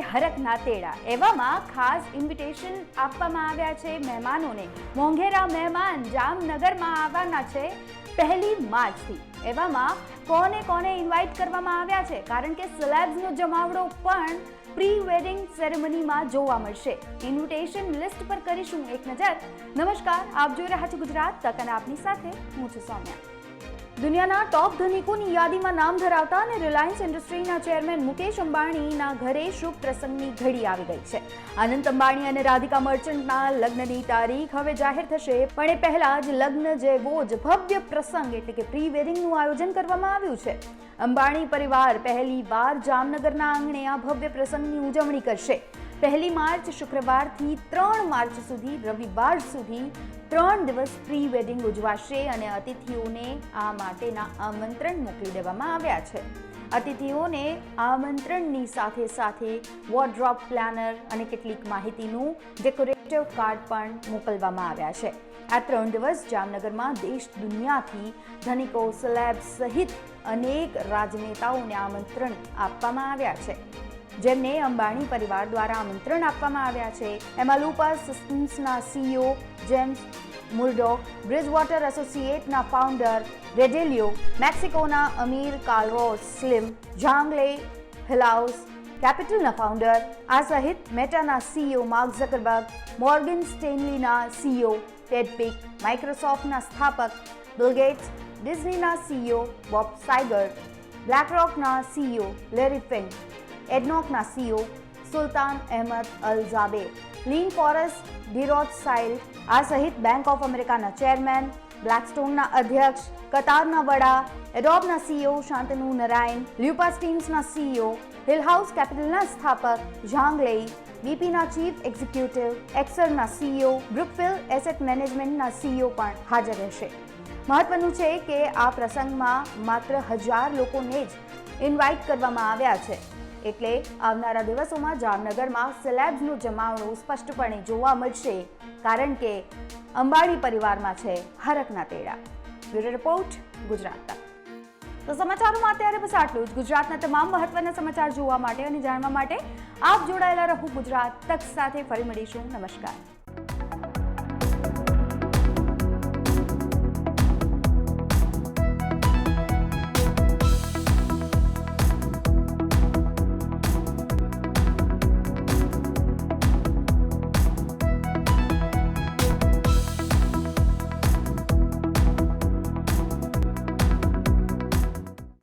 હરકના તેડા. એવામાં ખાસ ઇન્વિટેશન આપવામાં આવ્યા છે મહેમાનોને. મોંઘેરા મહેમાન જામનગરમાં આવવાના છે પહેલી માર્ચથી. એવામાં કોને કોને ઇન્વાઇટ કરવામાં આવ્યા છે? કારણ કે સ્લેબ્સનો જમાવડો પણ પ્રી વેડિંગ સેરેમનીમાં જોવા મળશે. ઇન્વિટેશન લિસ્ટ પર કરીશું એક નજર. નમસ્કાર, આપ જોઈ રહ્યા છો ગુજરાત. તક અને આપની સાથે હું છું સૌમ્યા. દુનિયાના ટોપ ધનિકોની યાદીમાં નામ ધરાવતા અને રિલાયન્સ ઇન્ડસ્ટ્રીના ચેરમેન મુકેશ અંબાણીના ઘરે શુભ પ્રસંગની ઘડી આવી ગઈ છે. અનંત અંબાણી અને રાધિકા મર્ચન્ટના લગ્નની તારીખ હવે જાહેર થશે, પણ એ પહેલા જ લગ્ન જેવો જ ભવ્ય પ્રસંગ એટલે કે પ્રી વેડિંગનું આયોજન કરવામાં આવ્યું છે. અંબાણી પરિવાર પહેલી વાર જામનગરના આંગણે આ ભવ્ય પ્રસંગની ઉજવણી કરશે. પહેલી માર્ચ શુક્રવારથી ત્રણ માર્ચ સુધી, રવિવાર સુધી ત્રણ દિવસ પ્રી વેડિંગ ઉજવાશે અને અતિથિઓને આ માટેના આમંત્રણ મોકલી દેવામાં આવ્યા છે. અતિથિઓને આમંત્રણની સાથે સાથે વોર્ડ્રોપ પ્લાનર અને કેટલીક માહિતીનું ડેકોરેટિવ કાર્ડ પણ મોકલવામાં આવ્યા છે. આ ત્રણ દિવસ જામનગરમાં દેશ દુનિયાથી ધનિકો સ્લેબ સહિત અનેક રાજનેતાઓને આમંત્રણ આપવામાં આવ્યા છે. જેમને અંબાણી પરિવાર દ્વારા આમંત્રણ આપવામાં આવ્યા છે. એમાં લુપા સિસ્ટમ્સના સીઈઓ જેમ્સ મુર્ડો બ્રિજવોટર એસોસિએટના ફાઉન્ડર રેડેલિયો, મેક્સિકોના અમીર Carlos Slim, Zhang Lei Hillhouse, કેપિટલના founder, આ સહિત મેટાના સીઈઓ માર્ક ઝકરબર્ગ, મોર્ગન સ્ટેનલીના સીઈઓ ટેડ પિક, માઇક્રોસોફ્ટના સ્થાપક બિલગેટ્સ ડિઝનીના સીઈઓ બોબ સાઇગર બ્લેકરોકના CEO Larry Fink એડનોકના CEO Sultan Ahmed Al Jaber Lynn Forester ડિરોજ સાઇલ આ સહિત બેંક ઓફ અમેરિકાના ચેરમેન બ્લેકસ્ટોનના અધ્યક્ષ કતારના વડા એડોબના સીઈઓ શાંતનુ નારાયણ લ્યુપા સ્ટીમ્સના સીઈઓ હિલ હાઉસ કેપિટલના સ્થાપક ઝાંગલેઈ બીપીના ચીફ એક્ઝિક્યુટિવ એક્સરના સીઈઓ બ્રુકફિલ એસેટ મેનેજમેન્ટના સીઈઓ પણ હાજર રહેશે. મહત્વનું છે કે આ પ્રસંગમાં માત્ર હજાર લોકોને જ ઇન્વાઇટ કરવામાં આવ્યા છે. એટલે આવનારા દિવસોમાં જામનગરમાં સેલેબ્સનું જમાવણું સ્પષ્ટપણે જોવા મળશે, કારણ કે અંબાણી પરિવારમાં છે હરકના તેડા. બ્યુરો રિપોર્ટ ગુજરાત તો સમાચારોમાં અત્યારે બસ આટલું જ. ગુજરાતના તમામ મહત્વના સમાચાર જોવા માટે અને જાણવા માટે આપ જોડાયેલા રહો ગુજરાત તક સાથે. ફરી મળીશું. નમસ્કાર.